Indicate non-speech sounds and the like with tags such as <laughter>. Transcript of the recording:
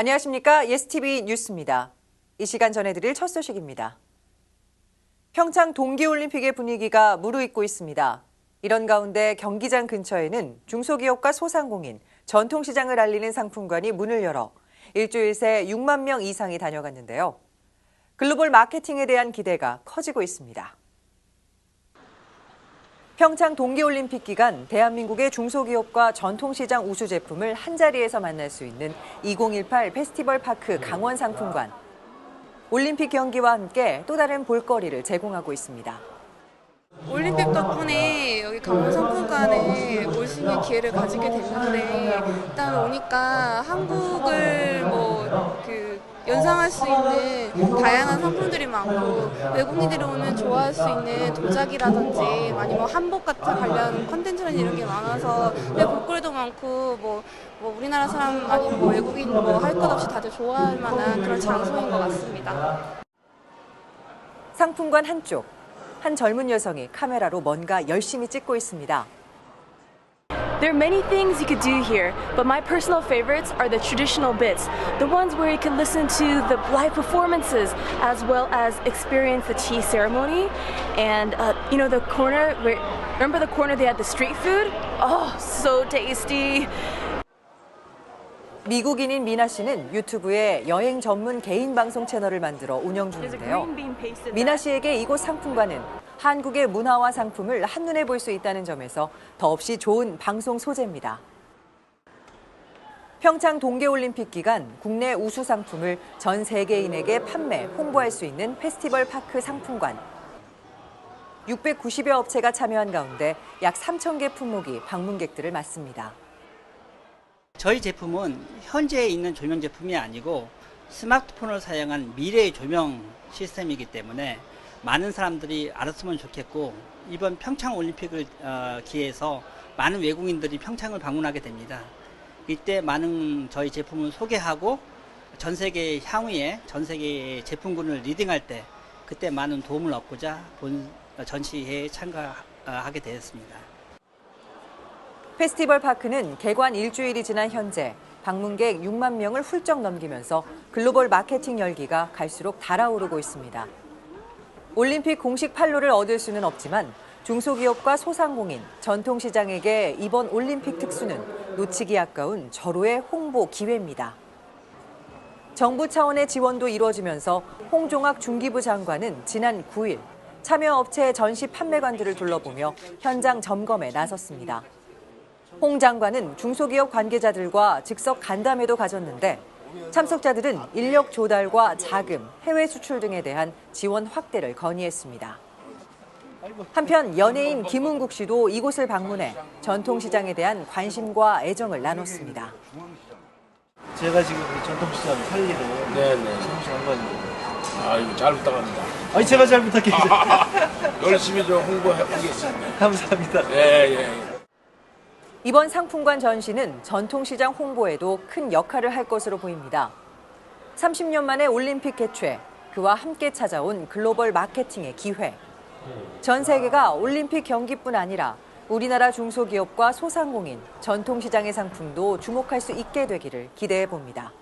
안녕하십니까. 예스TV 뉴스입니다. 이 시간 전해드릴 첫 소식입니다. 평창 동계올림픽의 분위기가 무르익고 있습니다. 이런 가운데 경기장 근처에는 중소기업과 소상공인, 전통시장을 알리는 상품관이 문을 열어 일주일 새 6만 명 이상이 다녀갔는데요. 글로벌 마케팅에 대한 기대가 커지고 있습니다. 평창 동계올림픽 기간 대한민국의 중소기업과 전통시장 우수 제품을 한자리에서 만날 수 있는 2018 페스티벌 파크 강원 상품관. 올림픽 경기와 함께 또 다른 볼거리를 제공하고 있습니다. 올림픽 덕분에 여기 강원 상품관에 올 수 있는 기회를 가지게 됐는데 일단 오니까 한국을 뭐 그 연상할 수 있는 다양한 상품들이 많고 외국인들이 오면 좋아할 수 있는 도자기라든지 아니면 한복 같은 관련 컨텐츠나 이런 게 많아서 내 볼거리도 많고 뭐, 뭐 우리나라 사람 아니면 뭐 외국인 뭐 할 것 없이 다들 좋아할 만한 그런 장소인 것 같습니다. 상품관 한쪽, 한 젊은 여성이 카메라로 뭔가 열심히 찍고 있습니다. There are many things you could do here, but my personal favorites are the traditional bits, the ones where you can listen to the live performances as well as experience the tea ceremony. And uh, you know the corner where remember the corner they had the street food? Oh, so tasty. 미국인인 미나 씨는 유튜브에 여행 전문 개인 방송 채널을 만들어 운영 중인데요. 미나. 씨에게 이곳 상품관은 한국의 문화와 상품을 한눈에 볼 수 있다는 점에서 더없이 좋은 방송 소재입니다. 평창 동계올림픽 기간 국내 우수 상품을 전 세계인에게 판매, 홍보할 수 있는 페스티벌 파크 상품관. 690여 업체가 참여한 가운데 약 3천 개 품목이 방문객들을 맞습니다. 저희 제품은 현재 있는 조명 제품이 아니고 스마트폰을 사용한 미래의 조명 시스템이기 때문에 많은 사람들이 알았으면 좋겠고 이번 평창 올림픽을 어, 기해서 많은 외국인들이 평창을 방문하게 됩니다. 이때 많은 저희 제품을 소개하고 전 세계 향후에 전 세계 제품군을 리딩할 때 그때 많은 도움을 얻고자 본 전시회에 참가하게 되었습니다. 페스티벌 파크는 개관 일주일이 지난 현재 방문객 6만 명을 훌쩍 넘기면서 글로벌 마케팅 열기가 갈수록 달아오르고 있습니다. 올림픽 공식 판로를 얻을 수는 없지만 중소기업과 소상공인, 전통시장에게 이번 올림픽 특수는 놓치기 아까운 절호의 홍보 기회입니다. 정부 차원의 지원도 이루어지면서 홍종학 중기부 장관은 지난 9일 참여업체 전시 판매관들을 둘러보며 현장 점검에 나섰습니다. 홍 장관은 중소기업 관계자들과 즉석 간담회도 가졌는데 참석자들은 인력 조달과 자금, 해외 수출 등에 대한 지원 확대를 건의했습니다. 한편 연예인 김은국 씨도 이곳을 방문해 전통시장에 대한 관심과 애정을 나눴습니다. 제가 지금 이 전통시장 네네. 성실한 거입니다. 아이고 잘 부탁합니다. 아니 제가 잘 부탁했어요. <laughs> 열심히 좀 홍보해 보겠습니다. <laughs> 감사합니다. 예, 예. 이번 상품관 전시는 전통시장 홍보에도 큰 역할을 할 것으로 보입니다. 30년 만에 올림픽 개최, 그와 함께 찾아온 글로벌 마케팅의 기회. 전 세계가 올림픽 경기뿐 아니라 우리나라 중소기업과 소상공인, 전통시장의 상품도 주목할 수 있게 되기를 기대해 봅니다.